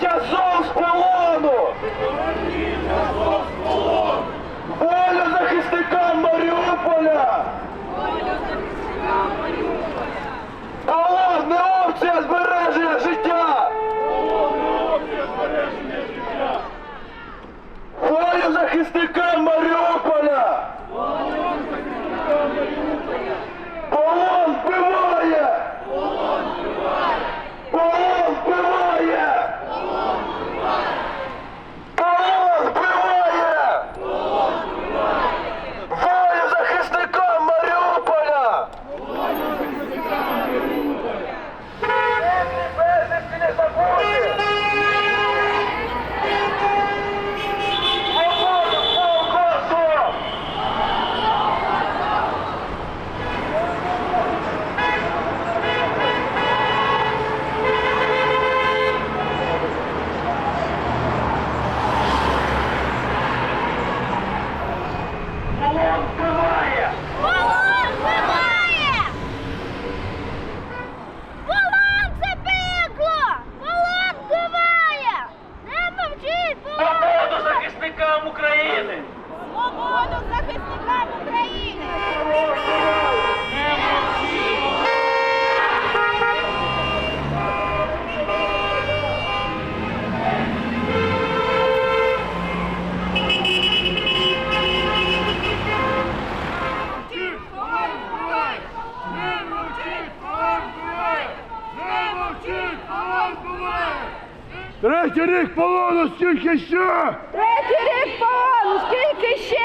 Jesus! захисникам України! Свободу захисникам України! Третій рік полону, скільки ще! Третій рік полону, скільки ще!